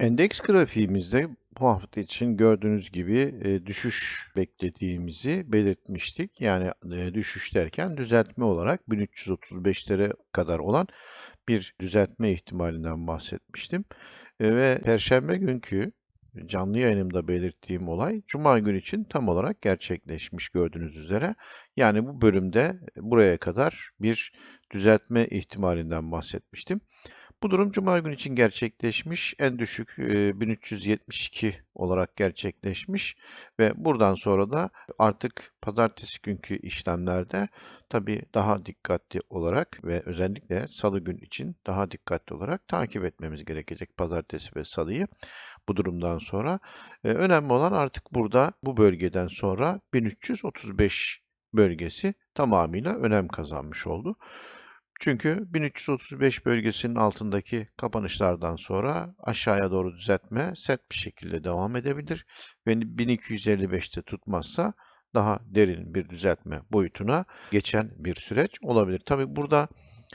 Endeks grafiğimizde bu hafta için gördüğünüz gibi e, düşüş beklediğimizi belirtmiştik. Yani e, düşüş derken düzeltme olarak 1335'lere kadar olan bir düzeltme ihtimalinden bahsetmiştim. E, ve Perşembe günkü canlı yayınımda belirttiğim olay Cuma günü için tam olarak gerçekleşmiş gördüğünüz üzere. Yani bu bölümde buraya kadar bir düzeltme ihtimalinden bahsetmiştim. Bu durum Cuma günü için gerçekleşmiş. En düşük 1372 olarak gerçekleşmiş ve buradan sonra da artık pazartesi günkü işlemlerde tabii daha dikkatli olarak ve özellikle salı gün için daha dikkatli olarak takip etmemiz gerekecek pazartesi ve salıyı bu durumdan sonra. Önemli olan artık burada bu bölgeden sonra 1335 bölgesi tamamıyla önem kazanmış oldu. Çünkü 1335 bölgesinin altındaki kapanışlardan sonra aşağıya doğru düzeltme sert bir şekilde devam edebilir ve 1255'te tutmazsa daha derin bir düzeltme boyutuna geçen bir süreç olabilir. Tabi burada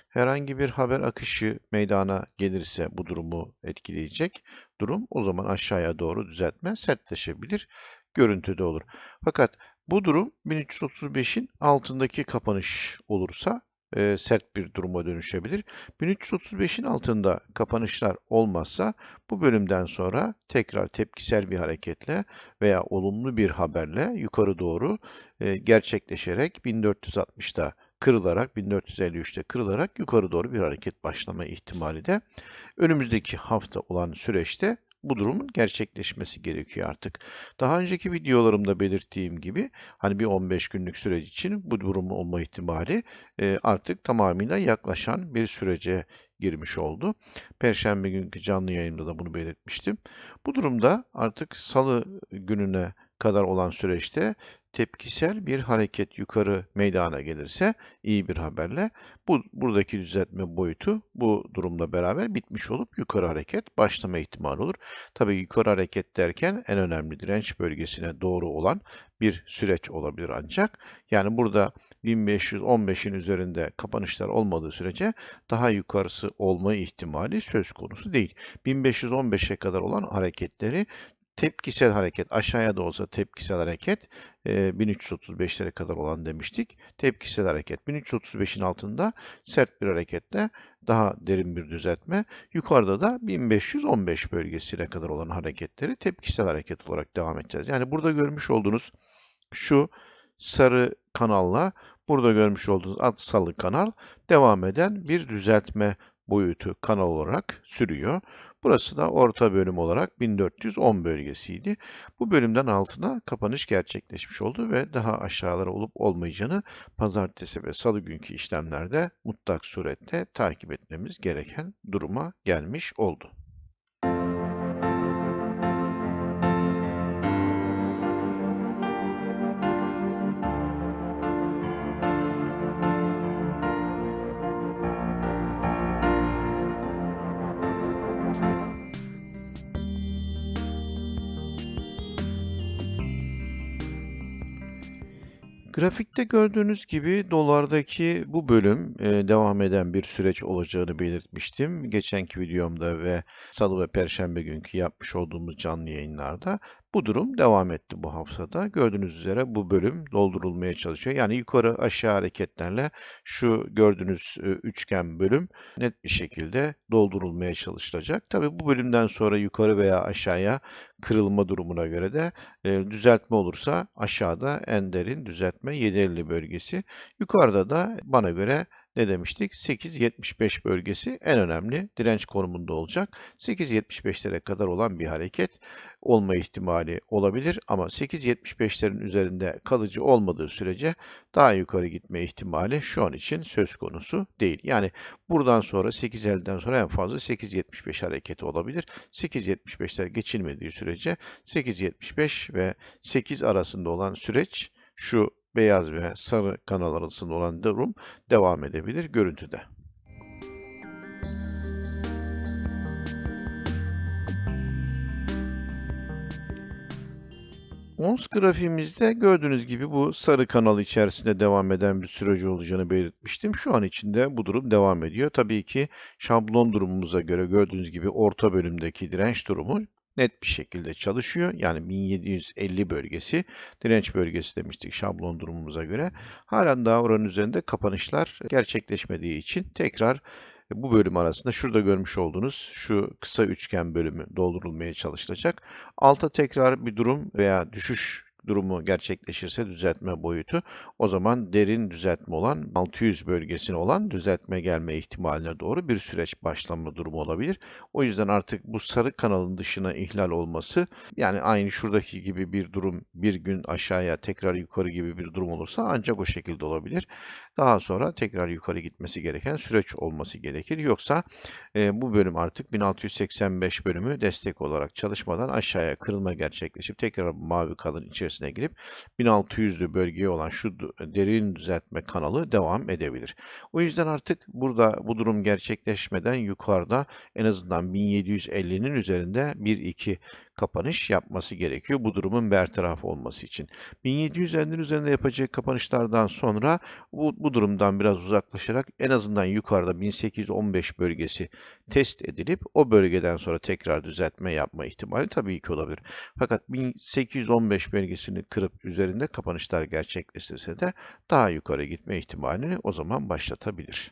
herhangi bir haber akışı meydana gelirse bu durumu etkileyecek durum o zaman aşağıya doğru düzeltme sertleşebilir görüntüde olur. Fakat bu durum 1335'in altındaki kapanış olursa e, sert bir duruma dönüşebilir. 1335'in altında kapanışlar olmazsa bu bölümden sonra tekrar tepkisel bir hareketle veya olumlu bir haberle yukarı doğru e, gerçekleşerek 1460'da kırılarak 1453'te kırılarak yukarı doğru bir hareket başlama ihtimali de önümüzdeki hafta olan süreçte bu durumun gerçekleşmesi gerekiyor artık. Daha önceki videolarımda belirttiğim gibi hani bir 15 günlük süreç için bu durumun olma ihtimali e, artık tamamıyla yaklaşan bir sürece girmiş oldu. Perşembe günkü canlı yayında da bunu belirtmiştim. Bu durumda artık salı gününe kadar olan süreçte tepkisel bir hareket yukarı meydana gelirse iyi bir haberle bu buradaki düzeltme boyutu bu durumla beraber bitmiş olup yukarı hareket başlama ihtimali olur. Tabii yukarı hareket derken en önemli direnç bölgesine doğru olan bir süreç olabilir ancak yani burada 1515'in üzerinde kapanışlar olmadığı sürece daha yukarısı olma ihtimali söz konusu değil. 1515'e kadar olan hareketleri Tepkisel hareket aşağıya da olsa tepkisel hareket 1335'lere kadar olan demiştik. Tepkisel hareket 1335'in altında sert bir hareketle daha derin bir düzeltme. Yukarıda da 1515 bölgesine kadar olan hareketleri tepkisel hareket olarak devam edeceğiz. Yani burada görmüş olduğunuz şu sarı kanalla burada görmüş olduğunuz at salı kanal devam eden bir düzeltme boyutu kanal olarak sürüyor. Burası da orta bölüm olarak 1410 bölgesiydi. Bu bölümden altına kapanış gerçekleşmiş oldu ve daha aşağılara olup olmayacağını pazartesi ve salı günkü işlemlerde mutlak surette takip etmemiz gereken duruma gelmiş oldu. Grafikte gördüğünüz gibi dolardaki bu bölüm e, devam eden bir süreç olacağını belirtmiştim. Geçenki videomda ve salı ve perşembe günkü yapmış olduğumuz canlı yayınlarda. Bu durum devam etti bu haftada. Gördüğünüz üzere bu bölüm doldurulmaya çalışıyor. Yani yukarı aşağı hareketlerle şu gördüğünüz e, üçgen bölüm net bir şekilde doldurulmaya çalışılacak. Tabii bu bölümden sonra yukarı veya aşağıya kırılma durumuna göre de e, düzeltme olursa aşağıda en derin düzeltme 750 bölgesi. Yukarıda da bana göre ne demiştik? 8.75 bölgesi en önemli direnç konumunda olacak. 8.75'lere kadar olan bir hareket olma ihtimali olabilir ama 8.75'lerin üzerinde kalıcı olmadığı sürece daha yukarı gitme ihtimali şu an için söz konusu değil. Yani buradan sonra 8.50'den sonra en fazla 8.75 hareketi olabilir. 8.75'ler geçilmediği sürece 8.75 ve 8 arasında olan süreç şu beyaz ve sarı kanal arasında olan durum devam edebilir görüntüde. ONS grafiğimizde gördüğünüz gibi bu sarı kanal içerisinde devam eden bir süreci olacağını belirtmiştim. Şu an içinde bu durum devam ediyor. Tabii ki şablon durumumuza göre gördüğünüz gibi orta bölümdeki direnç durumu net bir şekilde çalışıyor. Yani 1750 bölgesi direnç bölgesi demiştik şablon durumumuza göre. Halen daha oranın üzerinde kapanışlar gerçekleşmediği için tekrar bu bölüm arasında şurada görmüş olduğunuz şu kısa üçgen bölümü doldurulmaya çalışılacak. Alta tekrar bir durum veya düşüş durumu gerçekleşirse düzeltme boyutu o zaman derin düzeltme olan 600 bölgesine olan düzeltme gelme ihtimaline doğru bir süreç başlama durumu olabilir. O yüzden artık bu sarı kanalın dışına ihlal olması yani aynı şuradaki gibi bir durum bir gün aşağıya tekrar yukarı gibi bir durum olursa ancak o şekilde olabilir. Daha sonra tekrar yukarı gitmesi gereken süreç olması gerekir. Yoksa e, bu bölüm artık 1685 bölümü destek olarak çalışmadan aşağıya kırılma gerçekleşip tekrar mavi kalın içerisine girip 1600'lü bölgeye olan şu derin düzeltme kanalı devam edebilir. O yüzden artık burada bu durum gerçekleşmeden yukarıda en azından 1750'nin üzerinde 1-2 kapanış yapması gerekiyor bu durumun bertaraf olması için. 1750'nin üzerinde yapacağı kapanışlardan sonra bu, bu durumdan biraz uzaklaşarak en azından yukarıda 1815 bölgesi test edilip o bölgeden sonra tekrar düzeltme yapma ihtimali tabii ki olabilir. Fakat 1815 bölgesini kırıp üzerinde kapanışlar gerçekleştirse de daha yukarı gitme ihtimalini o zaman başlatabilir.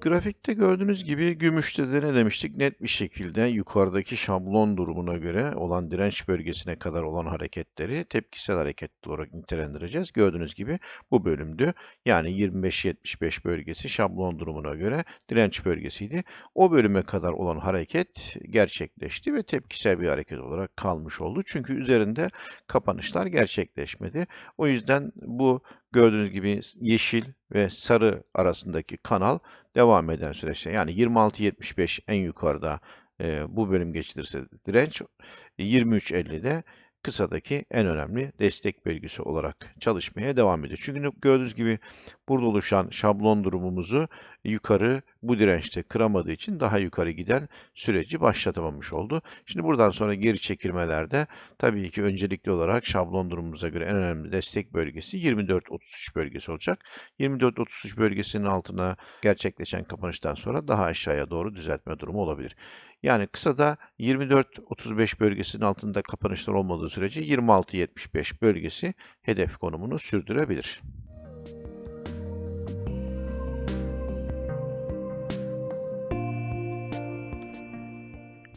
Grafikte gördüğünüz gibi gümüşte de ne demiştik? Net bir şekilde yukarıdaki şablon durumuna göre olan direnç bölgesine kadar olan hareketleri tepkisel hareket olarak nitelendireceğiz. Gördüğünüz gibi bu bölümdü. Yani 25-75 bölgesi şablon durumuna göre direnç bölgesiydi. O bölüme kadar olan hareket gerçekleşti ve tepkisel bir hareket olarak kalmış oldu. Çünkü üzerinde kapanışlar gerçekleşmedi. O yüzden bu gördüğünüz gibi yeşil ve sarı arasındaki kanal devam eden süreçte yani 26.75 en yukarıda e, bu bölüm geçilirse direnç 23.50'de kısadaki en önemli destek bölgesi olarak çalışmaya devam ediyor. Çünkü gördüğünüz gibi burada oluşan şablon durumumuzu yukarı bu dirençte kıramadığı için daha yukarı giden süreci başlatamamış oldu. Şimdi buradan sonra geri çekilmelerde tabii ki öncelikli olarak şablon durumumuza göre en önemli destek bölgesi 24-33 bölgesi olacak. 24-33 bölgesinin altına gerçekleşen kapanıştan sonra daha aşağıya doğru düzeltme durumu olabilir. Yani kısada 24-35 bölgesinin altında kapanışlar olmadığı sürece 26-75 bölgesi hedef konumunu sürdürebilir.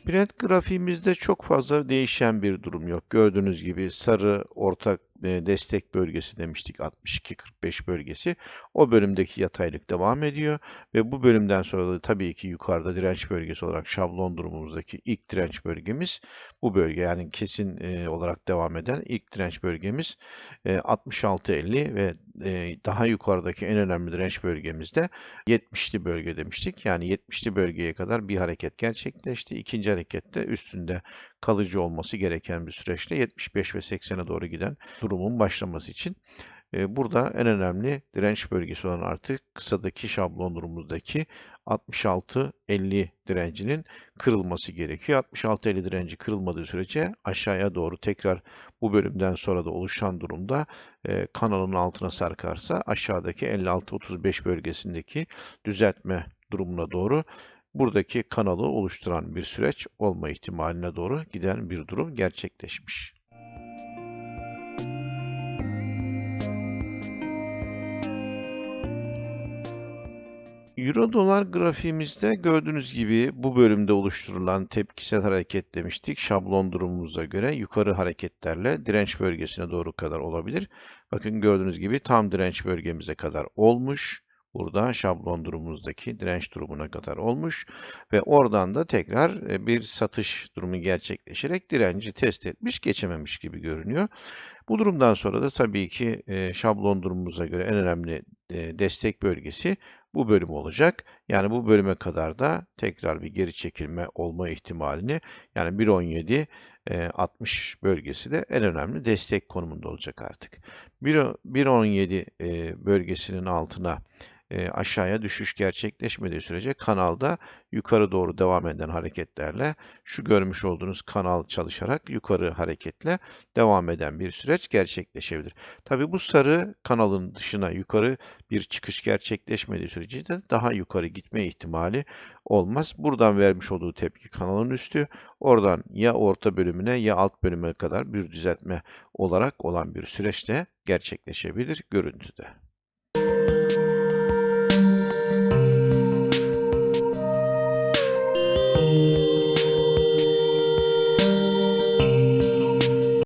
Brent grafiğimizde çok fazla değişen bir durum yok. Gördüğünüz gibi sarı ortak e, destek bölgesi demiştik 62-45 bölgesi. O bölümdeki yataylık devam ediyor ve bu bölümden sonra da tabii ki yukarıda direnç bölgesi olarak şablon durumumuzdaki ilk direnç bölgemiz bu bölge yani kesin e, olarak devam eden ilk direnç bölgemiz e, 66-50 ve daha yukarıdaki en önemli direnç bölgemizde 70'li bölge demiştik. Yani 70'li bölgeye kadar bir hareket gerçekleşti. İkinci harekette üstünde kalıcı olması gereken bir süreçte 75 ve 80'e doğru giden durumun başlaması için burada en önemli direnç bölgesi olan artık kısadaki şablon durumumuzdaki 66-50 direncinin kırılması gerekiyor. 66-50 direnci kırılmadığı sürece aşağıya doğru tekrar bu bölümden sonra da oluşan durumda e, kanalın altına sarkarsa aşağıdaki 56-35 bölgesindeki düzeltme durumuna doğru buradaki kanalı oluşturan bir süreç olma ihtimaline doğru giden bir durum gerçekleşmiş. Euro dolar grafiğimizde gördüğünüz gibi bu bölümde oluşturulan tepkisel hareket demiştik. Şablon durumumuza göre yukarı hareketlerle direnç bölgesine doğru kadar olabilir. Bakın gördüğünüz gibi tam direnç bölgemize kadar olmuş. Burada şablon durumumuzdaki direnç durumuna kadar olmuş ve oradan da tekrar e, bir satış durumu gerçekleşerek direnci test etmiş, geçememiş gibi görünüyor. Bu durumdan sonra da tabii ki e, şablon durumumuza göre en önemli e, destek bölgesi bu bölüm olacak. Yani bu bölüme kadar da tekrar bir geri çekilme olma ihtimalini yani 1.17 60 bölgesi de en önemli destek konumunda olacak artık. 1.17 bölgesinin altına e, aşağıya düşüş gerçekleşmediği sürece kanalda yukarı doğru devam eden hareketlerle şu görmüş olduğunuz kanal çalışarak yukarı hareketle devam eden bir süreç gerçekleşebilir. Tabi bu sarı kanalın dışına yukarı bir çıkış gerçekleşmediği sürece de daha yukarı gitme ihtimali olmaz. Buradan vermiş olduğu tepki kanalın üstü, oradan ya orta bölümüne ya alt bölüme kadar bir düzeltme olarak olan bir süreçte gerçekleşebilir görüntüde. you